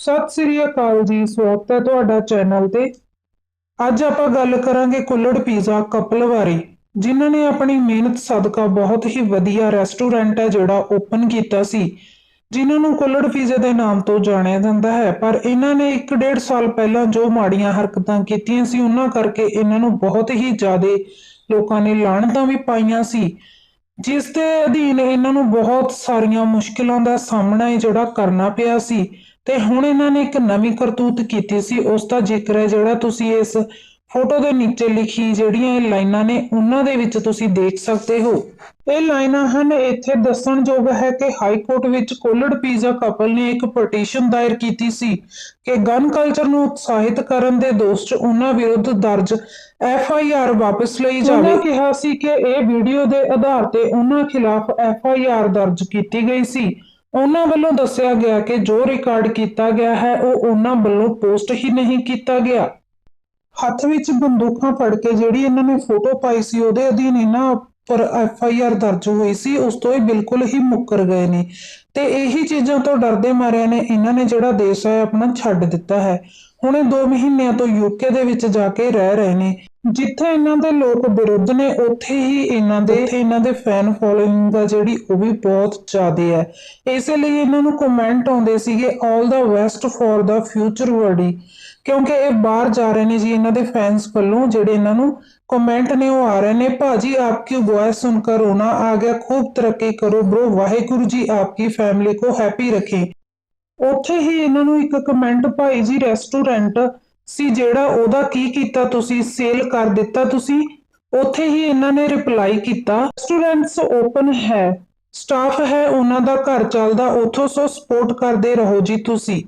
ਸਤਿ ਸ੍ਰੀ ਅਕਾਲ ਜੀ, ਸਵਾਗਤ ਹੈ ਤੁਹਾਡਾ ਚੈਨਲ ਤੇ। ਅੱਜ ਆਪਾਂ ਗੱਲ ਕਰਾਂਗੇ ਕੁੱਲੜ ਪੀਜ਼ਾ ਕਪਲ ਬਾਰੇ, ਜਿਨ੍ਹਾਂ ਨੇ ਆਪਣੀ ਮਿਹਨਤ ਸਦਕਾ ਬਹੁਤ ਹੀ ਵਧੀਆ ਰੈਸਟੋਰੈਂਟ ਹੈ ਜਿਹੜਾ ਓਪਨ ਕੀਤਾ ਸੀ। ਜਿਨ੍ਹਾਂ ਨੂੰ ਕੁੱਲੜ ਪੀਜ਼ੇ ਦੇ ਨਾਮ ਤੋਂ ਜਾਣਿਆ ਜਾਂਦਾ ਹੈ, ਪਰ ਇਹਨਾਂ ਨੇ 1.5 ਸਾਲ ਪਹਿਲਾਂ ਜੋ ਮਾੜੀਆਂ ਹਰਕਤਾਂ ਕੀਤੀਆਂ ਸੀ, ਉਹਨਾਂ ਕਰਕੇ ਇਹਨਾਂ ਨੂੰ ਬਹੁਤ ਹੀ ਜ਼ਿਆਦਾ ਲੋਕਾਂ ਨੇ ਲਾਹਣਤਾਂ ਵੀ ਪਾਈਆਂ ਸੀ। ਜਿਸ ਦੇ ਅਧੀਨ ਇਹਨਾਂ ਨੂੰ ਬਹੁਤ ਸਾਰੀਆਂ ਮੁਸ਼ਕਿਲਾਂ ਦਾ ਸਾਹਮਣਾ ਹੈ ਜਿਹੜਾ ਕਰਨਾ ਪਿਆ ਸੀ। ਤੇ ਹੁਣ ਇਹਨਾਂ ਨੇ ਇੱਕ ਨਵੀਂ ਕਰਤੂਤ ਕੀਤੀ ਸੀ। ਉਸ ਦਾ ਜ਼ਿਕਰ ਹੈ ਜਿਹੜਾ ਤੁਸੀਂ ਇਸ ਫੋਟੋ ਦੇ ਨੀਚੇ ਲਿਖੀ ਜਿਹੜੀਆਂ ਇਹ ਲਾਈਨਾਂ ਨੇ, ਉਹਨਾਂ ਦੇ ਵਿੱਚ ਤੁਸੀਂ ਦੇਖ ਸਕਦੇ ਹੋ। ਇਹ ਲਾਈਨਾਂ ਹਨ, ਇੱਥੇ ਦੱਸਣਯੋਗ ਹੈ ਕਿ ਹਾਈ ਕੋਰਟ ਵਿੱਚ ਕੋਲਡ ਪੀਜ਼ਾ ਕਪਲ ਨੇ ਇੱਕ ਪਟੀਸ਼ਨ ਦਾਇਰ ਕੀਤੀ ਸੀ ਕਿ ਗਨ ਕਲਚਰ ਨੂੰ ਉਤਸ਼ਾਹਿਤ ਕਰਨ ਦੇ ਦੋਸ਼ 'ਚ ਉਹਨਾਂ ਵਿਰੁੱਧ ਦਰਜ ਐਫ ਆਈ ਆਰ ਵਾਪਸ ਲਈ ਜਾਵੇ। ਉਹਨਾਂ ਕਿਹਾ ਸੀ ਕਿ ਇਹ ਵੀਡੀਓ ਦੇ ਆਧਾਰ ਤੇ ਉਹਨਾਂ ਖਿਲਾਫ ਐਫ ਆਈ ਆਰ ਦਰਜ ਕੀਤੀ ਗਈ ਸੀ। ਉਹਨਾਂ ਵੱਲੋਂ ਦੱਸਿਆ ਗਿਆ ਕਿ ਜੋ ਰਿਕਾਰਡ ਕੀਤਾ ਗਿਆ ਹੈ, ਉਹ ਉਹਨਾਂ ਵੱਲੋਂ ਪੋਸਟ ਹੀ ਨਹੀਂ ਕੀਤਾ ਗਿਆ। ਹੱਥ ਵਿੱਚ ਬੰਦੂਕਾਂ ਫੜ ਕੇ ਜਿਹੜੀ ਇਹਨਾਂ ਨੇ ਫੋਟੋ ਪਾਈ ਸੀ, ਉਹਦੇ ਅਧੀਨ ਇਹਨਾਂ ਪਰ ਐਫ ਆਈ ਆਰ ਦਰਜ ਹੋਈ ਸੀ, ਉਸ ਤੋਂ ਇਹ ਬਿਲਕੁਲ ਹੀ ਮੁੱਕਰ ਗਏ ਨੇ। ਤੇ ਇਹੀ ਚੀਜ਼ਾਂ ਤੋਂ ਡਰਦੇ ਮਾਰਿਆਂ ਨੇ ਇਹਨਾਂ ਨੇ ਜਿਹੜਾ ਦੇਸ਼ ਹੈ, ਆਪਣਾ ਛੱਡ ਦਿੱਤਾ ਹੈ। ਹੁਣ ਇਹ 2 ਮਹੀਨਿਆਂ ਤੋਂ ਯੂਕੇ ਦੇ ਵਿੱਚ ਜਾ ਕੇ ਰਹਿ ਰਹੇ ਨੇ। ਜਿੱਥੇ ਇਹਨਾਂ ਦੇ ਲੋਕ ਵਿਰੁੱਧ ਨੇ, ਉੱਥੇ ਹੀ ਇਹਨਾਂ ਦੇ ਇਹਨਾਂ ਦੇ ਫੈਨ ਫੋਲੋਇੰਗ ਦਾ ਜਿਹੜੀ ਉਹ ਵੀ ਬਹੁਤ ਜ਼ਿਆਦਾ ਹੈ। ਇਸੇ ਲਈ ਇਹਨਾਂ ਨੂੰ ਕਮੈਂਟ ਆਉਂਦੇ ਸੀਗੇ 올 ਦਾ ਵੈਸਟ ਫॉर ਦਾ ਫਿਊਚਰ ਵਰਡੀ ਕਿਉਂਕਿ ਇਹ ਬਾਹਰ ਜਾ ਰਹੇ ਨੇ ਜੀ ਇਹਨਾਂ ਦੇ ਫੈਨਸ ਵੱਲੋਂ, ਜਿਹੜੇ ਇਹਨਾਂ ਨੂੰ ਕਮੈਂਟ ਨੇ ਉਹ ਆ ਰਹੇ ਨੇ, ਭਾਜੀ, ਆਪਕੀ ਵੌਇਸ ਸੁਣकर ਰੋਣਾ ਆ ਗਿਆ, ਖੂਬ ਤਰੱਕੀ ਕਰੋ ਬ్రో ਵਾਹਿਗੁਰੂ ਜੀ ਆਪਕੀ ਫੈਮਿਲੀ ਕੋ ਹੈਪੀ ਰੱਖੇ। ਉੱਥੇ ਹੀ ਇਹਨਾਂ ਨੂੰ ਇੱਕ ਕਮੈਂਟ ਭਾਈ ਜੀ ਰੈਸਟੋਰੈਂਟ ਸੀ ਜਿਹੜਾ ਉਹਦਾ ਕੀ ਕੀਤਾ ਤੁਸੀਂ ਸੇਲ ਕਰ ਦਿੱਤਾ ਤੁਸੀਂ, ਉੱਥੇ ਹੀ ਇਹਨਾਂ ਨੇ ਰਿਪਲਾਈ ਕੀਤਾ ਰੈਸਟੋਰੈਂਟਸ ਓਪਨ ਹੈ ਸਟਾਫ ਹੈ, ਉਹਨਾਂ ਦਾ ਘਰ ਚੱਲਦਾ, ਉਥੋਂ ਸੋ ਸਪੋਰਟ ਕਰਦੇ ਰਹੋ ਜੀ ਤੁਸੀਂ।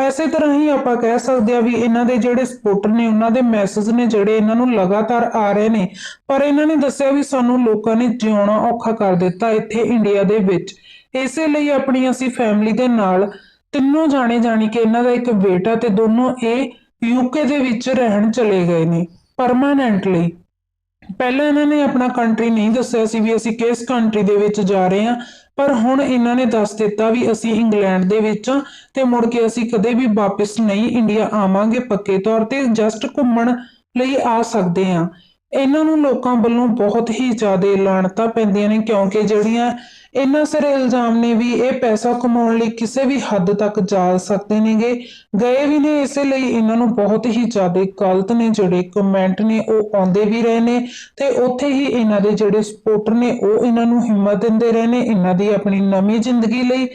ਐਸੇ ਤਰ੍ਹਾਂ ਹੀ ਆਪਾਂ ਕਹਿ ਸਕਦੇ ਆ ਵੀ ਇਹਨਾਂ ਦੇ ਜਿਹੜੇ ਸਪੋਰਟਰ ਨੇ, ਉਹਨਾਂ ਦੇ ਮੈਸੇਜ ਨੇ ਜਿਹੜੇ ਇਹਨਾਂ ਨੂੰ ਲਗਾਤਾਰ ਆ ਰਹੇ ਨੇ। ਪਰ ਇਹਨਾਂ ਨੇ ਦੱਸਿਆ ਵੀ ਸਾਨੂੰ ਲੋਕਾਂ ਨੇ ਜਿਉਣਾ ਔਖਾ ਕਰ ਦਿੱਤਾ ਇੱਥੇ ਇੰਡੀਆ ਦੇ ਵਿੱਚ। ਇਸੇ ਲਈ ਆਪਣੀ ਅਸੀਂ ਫੈਮਿਲੀ ਦੇ ਨਾਲ ਤਿੰਨੋਂ ਜਾਣੇ ਜਾਣੀ ਕਿ ਇਹਨਾਂ ਦਾ ਇੱਕ ਬੇਟਾ ਤੇ ਦੋਨੋਂ ਇਹ ਯੂਕੇ ਦੇ ਵਿੱਚ ਰਹਿਣ ਚਲੇ ਗਏ ਨੇ ਪਰਮਾਨੈਂਟਲੀ ਪਹਿਲਾਂ ਇਹਨਾਂ ਨੇ ਆਪਣਾ ਕੰਟਰੀ ਨਹੀਂ ਦੱਸਿਆ ਸੀ ਵੀ ਅਸੀਂ ਕਿਸ ਕੰਟਰੀ ਦੇ ਵਿੱਚ ਜਾ ਰਹੇ ਹਾਂ, ਪਰ ਹੁਣ ਇਹਨਾਂ ਨੇ ਦੱਸ ਦਿੱਤਾ ਵੀ ਅਸੀਂ ਇੰਗਲੈਂਡ ਦੇ ਵਿੱਚ ਤੇ ਮੁੜ ਕੇ ਅਸੀਂ ਕਦੇ ਵੀ ਵਾਪਸ ਨਹੀਂ ਇੰਡੀਆ ਆਵਾਂਗੇ ਪੱਕੇ ਤੌਰ ਤੇ ਜਸਟ ਘੁੰਮਣ ਲਈ ਆ ਸਕਦੇ ਹਾਂ। ਇਹਨਾਂ ਨੂੰ ਲੋਕਾਂ ਵੱਲੋਂ ਬਹੁਤ ਹੀ ਜ਼ਿਆਦਾ ਲਾਣਤਾਂ ਪੈਂਦੀਆਂ ਨੇ ਕਿਉਂਕਿ ਜਿਹੜੀਆਂ ਇਹਨਾਂ ਸਾਰੇ ਇਲਜ਼ਾਮ ਨੇ ਵੀ ਇਹ ਪੈਸਾ ਕਮਾਉਣ ਲਈ ਕਿਸੇ ਵੀ ਹੱਦ ਤੱਕ ਜਾ ਸਕਦੇ ਨੇਗੇ। ਗਏ ਵੀ ਨੇ ਇਸੇ ਲਈ ਇਹਨਾਂ ਨੂੰ ਬਹੁਤ ਹੀ ਜ਼ਿਆਦਾ ਗਲਤ ਨੇ, ਜਿਹੜੇ ਕਮੈਂਟ ਨੇ ਉਹ ਆਉਂਦੇ ਵੀ ਰਹੇ ਨੇ ਤੇ ਉੱਥੇ ਹੀ ਇਹਨਾਂ ਦੇ ਜਿਹੜੇ ਸਪੋਰਟਰ ਨੇ ਉਹ ਇਹਨਾਂ ਨੂੰ ਹਿੰਮਤ ਦਿੰਦੇ ਰਹੇ ਨੇ ਇਹਨਾਂ ਦੀ ਆਪਣੀ ਨਵੀਂ ਜ਼ਿੰਦਗੀ ਲਈ।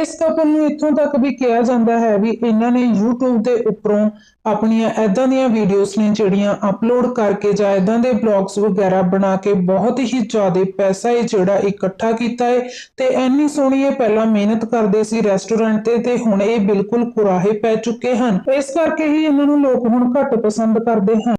ਇਸ ਕਪਲ ਨੂੰ ਇੱਥੋਂ ਤੱਕ ਵੀ ਕਿਹਾ ਜਾਂਦਾ ਹੈ ਵੀ ਇਹਨਾਂ ਨੇ YouTube ਦੇ ਉੱਪਰੋਂ ਆਪਣੀਆਂ ਐਦਾਂ ਦੀਆਂ ਵੀਡੀਓਜ਼ ਨੇ ਜਿਹੜੀਆਂ ਅਪਲੋਡ ਕਰਕੇ ਜਾਂ ਐਦਾਂ ਦੇ ਬਲੌਗਸ ਵਗੈਰਾ ਬਣਾ ਕੇ ਬਹੁਤ ਹੀ ਜ਼ਿਆਦਾ ਪੈਸਾ ਇਹ ਜਿਹੜਾ ਇਕੱਠਾ ਕੀਤਾ ਹੈ ਤੇ ਇੰਨੀ ਸੋਹਣੀ ਇਹ ਪਹਿਲਾਂ ਮਿਹਨਤ ਕਰਦੇ ਸੀ ਰੈਸਟੋਰੈਂਟ ਤੇ ਤੇ ਹੁਣ ਇਹ ਬਿਲਕੁਲ ਕੁਰਾਹੇ ਪੈ ਚੁੱਕੇ ਹਨ। ਇਸ ਕਰਕੇ ਹੀ ਇਹਨਾਂ ਨੂੰ ਲੋਕ ਹੁਣ ਘੱਟ ਪਸੰਦ ਕਰਦੇ ਹਨ।